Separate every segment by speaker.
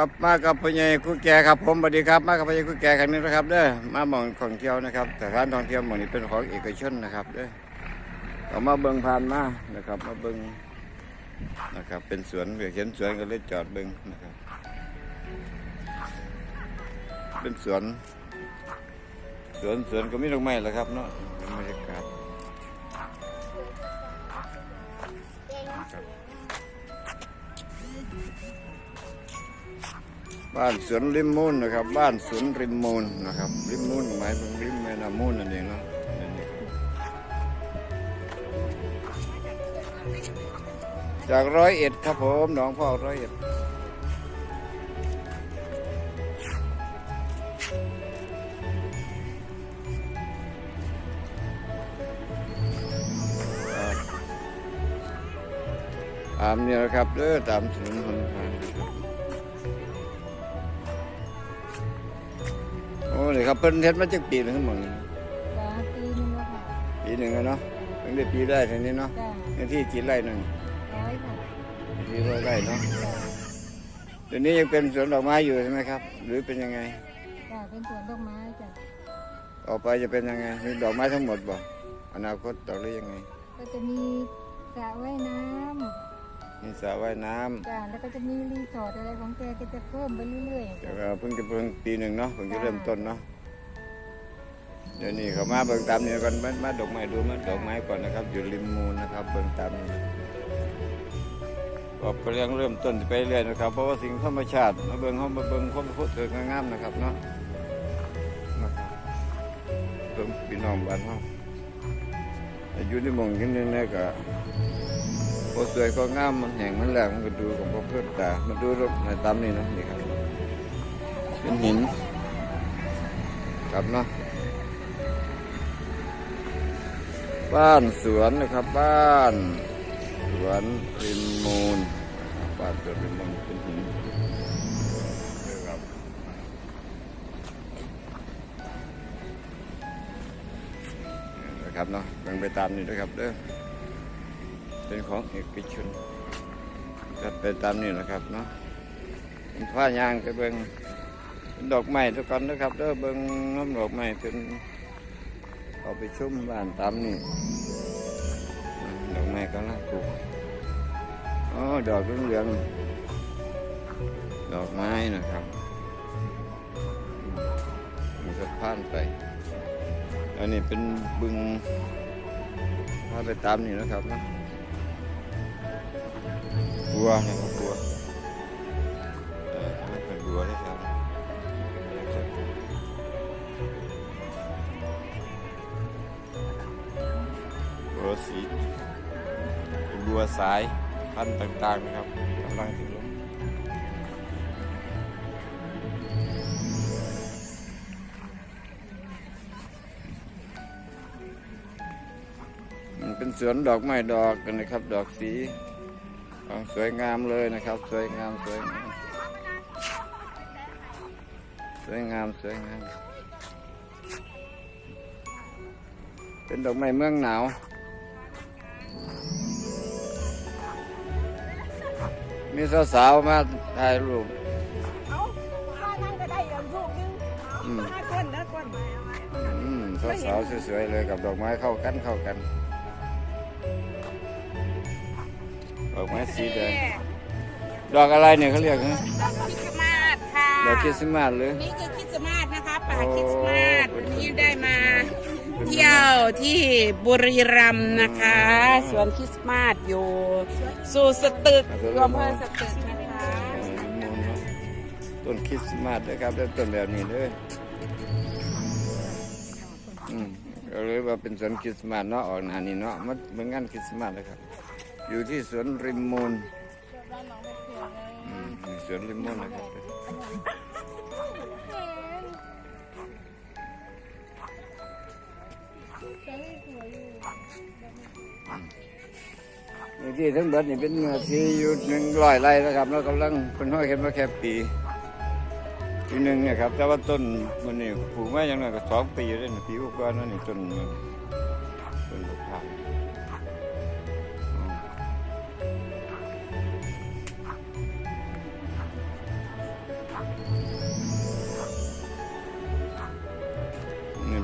Speaker 1: ครับมากับพ่อใหญ่กุแกครับผมสวัสดีครับ มากับพ่อใหญ่กุแกครั้งนี้นะครับเด้อมาหมองทองเที่ยวนะครับสถานท่องเที่ยวหมองนี้เป็นของเอกชนนะครับเด้อก็มาเบิ่งผ่านมานะครับมาเบิ่งนะครับ เป็นสวนเห็นสวนก็เลยจอดเบิ่งนะครับ เป็นสวน สวนสวนก็มีดอกไม้แหละครับเนาะ บ้านสวนริมมูลนะครับ บ้านสวนริมมูลนะครับ ริมมูลหมายถึงริมแม่น้ำมูลนั่นเองเนาะนั่นเองจากร้อยเอ็ดครับผมหนองพ่อร้อยเอ็ดตามเนี่นะครับเด้อตามถนนหนทาง นะครับโอ้นี่ครับเพิ่นเฮ็ดมาจากปีหนึงครับหมองนี้
Speaker 2: จ้าปีนึงแล้วค่ะ
Speaker 1: ปีหนึ่งแล้วเนาะเพิ่งได้ปีได้ทีนี้เนาะ
Speaker 2: จ้า
Speaker 1: ในที่กี่ไร่หนึ่ง
Speaker 2: ร้อยค่ะ
Speaker 1: ที่ร้อยไร่เนาะ
Speaker 2: จ้า
Speaker 1: เดี๋ยวนี้ยังเป็นสวนดอกไม้อยู่ใช่ไหมครับ หรือเป็นยังไง
Speaker 2: จ้าเป็นสวนดอกไม้จ้า
Speaker 1: ต่อไปจะเป็นยังไงมีดอกไม้ทั้งหมดบ่อนาคตต่อหรือยังไง
Speaker 2: ก็จะมีสระว่ายน้
Speaker 1: มีสระว่ายน้ำำ
Speaker 2: จ้าแล้วก็จะมีรีสอร์ทอะไรของแกก็จะเพิ่มไปเรื่อยๆ
Speaker 1: แต่
Speaker 2: จ้า
Speaker 1: ว่าเพิ่งจะเพิ่งปีหนึ่งเนาะเพิ่งจะเริ่มต้นเนาะเดี๋ยวนี้เขามาเบิ่งตามนี่ก่อนมามาดอกไม้ดูมาดอกไม้ก่อนนะครับ อยู่ริมมูลนะครับเบิ่งตามนี่ก็เรื่องเริ่มต้นไปเรื่อยนะครับ เพราะว่าสิ่งธรรมชาติมาเบิ่งเขามาเบิ่งความพูดถึงงามๆนะครับเนาะนะครับเพิ่มพี่น้องบ้านเขาอายุในหมองกันนี่ก็ พอสวยก็งามมันแห้งมันแหลงมันก็ดูของพวกเพื่อนตามาดูรถในตามนี่นะนี่ครับเป็นหินครับเนาะบ้านสวนนะครับ บ้านสวนริมมูลนบ้านสวนริมมูลเป็นหินนะครับนะครับเนาะเบิ่งไปตามนี่นะครับเด้อ เป็นของเอกชนก็ไปตามนี่นะครับเนาะเป็นผ้ายางไปเบิ่งเป็นดอกไม้ทุกคนนะครับเด้อเบิ่งน้ำดอกไม้เป็นเอาไปชุ่มบ้านตามนี่ดอกไม้กำลังปลูกอ๋อดอกเหลืองดอกไม้นะครับมันก็ผ่านไปอันนี้เป็นบึงพาไปตามนี่นะครับนะ บัวนะครับบัวเอออันนี้เป็นบัวนะครับบัวสีเป็นบัวสายพันธุ์ต่างๆนะครับกำลังถึงลงมันเป็นสวนดอกไม้ดอกกันนะครับ ดอกสีของ สวยงามเลยนะครับ สวยงามสวยงามสวยงามสวยงามเป็นดอกไม้เมืองหนาวมีสาวๆมาถ่ายรูป
Speaker 3: เอาข้านั่งก็ได้อย่างลูกนึง
Speaker 1: อืม
Speaker 3: ห้าคนนะคน
Speaker 1: อืมสาวๆสวยๆเลยกับดอกไม้เข้ากันเข้ากัน ดอกไม้สีแดง ดอกอะไรเนี่ยเขาเรียกนะ
Speaker 3: ดอกคริสต์มาสค่ะ
Speaker 1: ดอกคริสต์มาสหรือ
Speaker 3: นี่คือคริสต์มาสนะคะป่า
Speaker 1: โอ้
Speaker 3: คริสต์มาสวันนี้ได้มาเที่ยวที่บุรีรัมย์นะคะสวนคริสต์มาสอยู่สู่สตึกรวมเพื่อสตึกนะคะ
Speaker 1: เออลิมอนเนาะต้นคริสต์มาสนะครับแล้วต้นแบบนี้เลยอืมก็เลยว่าเป็นสวนคริสต์มาสเนาะออกหนานี่เนาะมันเป็นงานคริสต์มาสนะครับ อยู่ที่สวนริมมูลอืมนี่สวนริมมูลนะครับนี่ที่ทั้งเบิดนี่เป็นเนื้อที่อยู่หนึ่งร้อยไร่นะครับแล้วกำลังเป็นห้อยเห็นมาแค่ปีปีหนึ่งเนี่ยครับ แต่ว่าต้นมันนี่ปลูกมาอย่างน้อยก็สองปีเลยนะปีกว่านั่นนี่ต้นมัน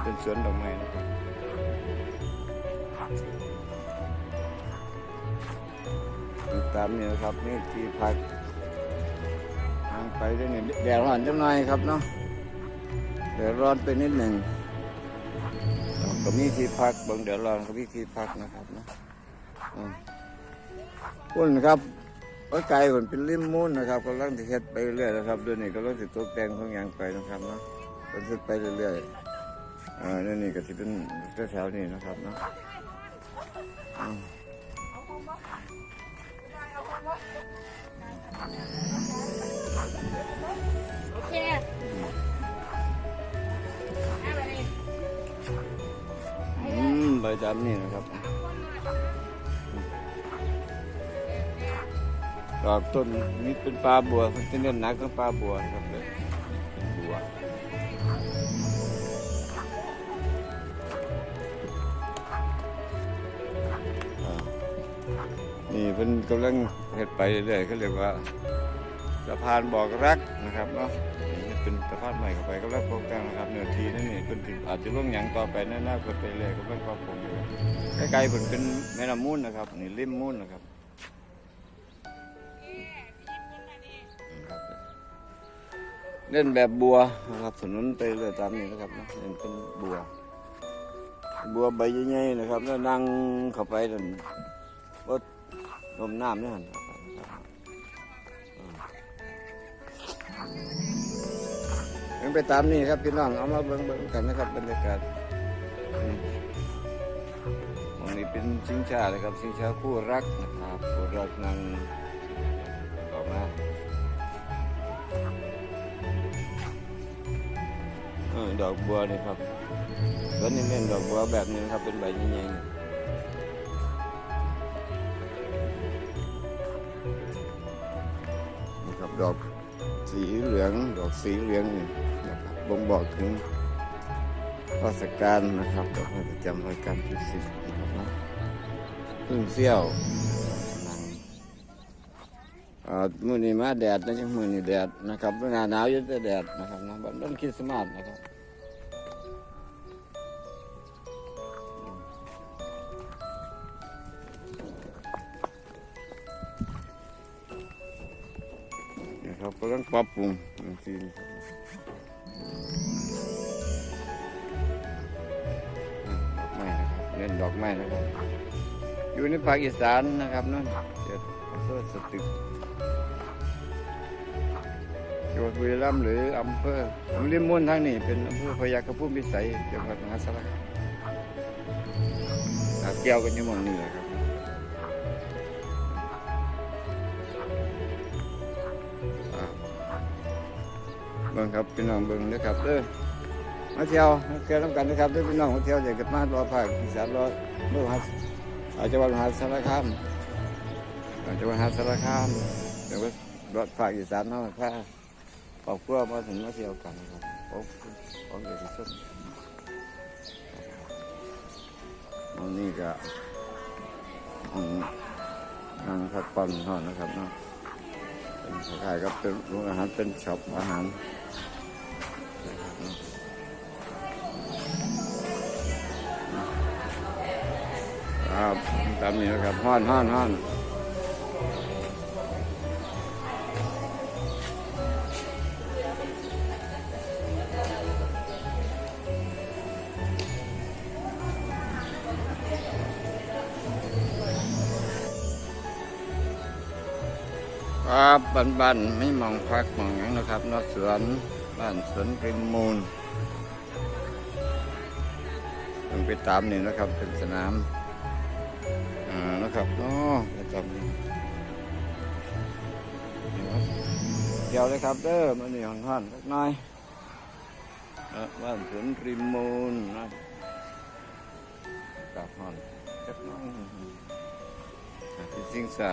Speaker 1: เป็นสวนดอกไม้นะครับตามนี่นะครับนี่ที่พักทางไปด้วยนี่แดดร้อนจังหน่อยครับเนาะแดดร้อนไปนิดหนึ่งก็มีที่พักบางแดดร้อนก็มีที่พักนะครับนะอืมคุณครับว่าไกลคนเป็นริมมูนนะครับกำลังจะเฮ็ดไปเรื่อยนะครับเดี๋ยนี้กำลังจะตกแต่งของอย่างไปนะครับเนาะก็เฮ็ดไปเรื่อยๆ อ่านี่นี่ก็จะเป็นแถวๆนี้นะครับเนาะ
Speaker 3: โอเคอื
Speaker 1: มใบดำนี่นะครับดอกต้นนี้เป็นปลาบัวมันจะเน้นหนักก็ปลาบัวครับ นี่เป็นกำลังเห็ดไปเรื่อยๆเขาเรียกว่าสะพานบอกรักนะครับเนาะนี่เป็นสะพานใหม่เข้าไปก็แล้วโปรแกรนะครับเนื้อทีนั่นนี่เป็นอาจจะล่วงหยังต่อไปแน่ๆเพิ่นไปเลยก็เป็นปรับปรุงอยู่ใกล้ๆเพิ่นเป็นแม่น้ำมูลนะครับนี่ริมมูลนะครับเล่นแบบบัวนะครับถนนไปเรื่อยตามนี้นะครับเล่นเป็นบัว บัวใบใหญ่ๆนะครับ แล้วนั่งเข้าไปนั่น ก็ลมน้ำเนี่หันยังไปตามนี่ครับพี่น้องเอามาเบิ่งเบิ่งกันนะครับบรรยากาศอืมตรงนี้เป็นชิงชานะครับชิงชาคู่รักนะครับคู่รักนั่งออกมาดอกบัวนี่ครับต้นนี้เล่นดอกบัวแบบนี้นะครับเป็นใบยิ่งใหญ่ ดอกสีเหลือง ดอกสีเหลืองนะครับบ่งบอกถึงเทศกาลนะครับดอกไม้ประจำรายการที่สิบนะครับนะพึ่งเสี้ยวหนังอ่ามือนี้มาแดดนะจังมือนี้แดดนะครับหน้าหนาวยังแต่แดดนะครับนะบ้านต้นคริสต์มาสนะครับ นะครับกำลังปรับปรุงจริงไม้นะครับเล่นดอกไม้นะครับอยู่ในภาคอีสานนะครับนั่นเจ็ดอำเภอสตึกจังหวัดบุรีรัมย์หรืออำเภออำเภอม่วนทางนี้เป็นอำเภอพยากระพุ่มพิสัยจังหวัดมหาสารคามหาเกี่ยวกันอยู่หมองนี้แหละครับ เบิ่งครับพี่น้องเบิ่งนะครับเด้อมาเที่ยวมาเที่ยวน้ำกันนะครับเด้อพี่น้องมาเที่ยวอยากจะมารอภาคอีสานรอเมื่อหัสอาจังหวัดมหาสารคามอาจังหวัดมหาสารคามจังหวัดรถภาคอีสานเนาะถ้าครอบครัวมาถึงมาเที่ยวกันนะครับของของเอกชนอันนี้ก็นั่งพักผ่อนเท่านั้นนะครับเนาะ เป็นคล้ายก็เป็นโรงอาหารเป็นช็อปอาหารครับตามนี้นะครับห้อนห้อนห้อน ครับบ้านๆไม่มองพักมองหยังนะครับนอกสวนบ้านสวนริมมูลต้องไปตามนี่นะครับเป็นสนามอ่านะครับเนาะไปตามนี่นี่เดี๋ยวเลยครับเด้อมันนี่ห้อนๆสักหน่อยบ้านสวนริมมูลนะกับห้อนสักหน่อยที่สิงสา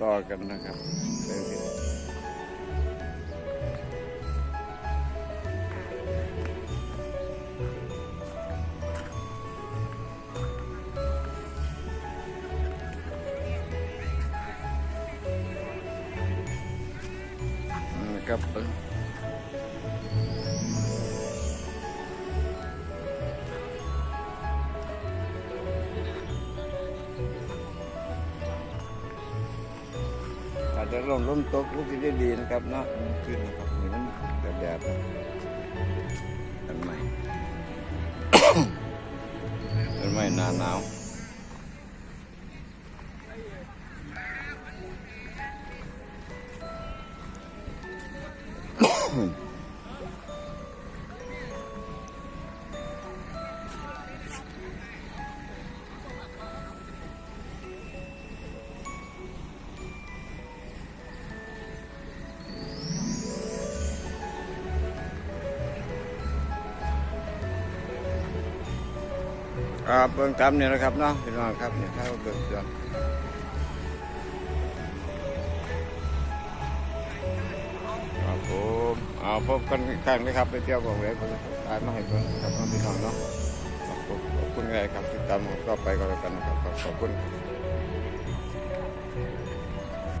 Speaker 1: ต่อกันต่อกันมาต่อกันนะครับ จะร่มร่มตกลูกที่ได้ดีนะครับเนาะขึ้นนะครับนี่มันแดดๆนะต้นไม้ต้นไม้หนาหนาวอืม ครับเบื้องต่ำเนี่นะครับเนาะพี่น้องครับเนี่ยถ้าเบิ่งจนครับผมเอาพบกันอีกครั้งนะครับ ไปเที่ยวบองเวฟตายมาให้เบิ่งครับน้องพี่น้องเนาะขอบคุณขอบคุณไงครับติดตามผมก็ไปก็แล้วกันนะครับขอบคุณครับ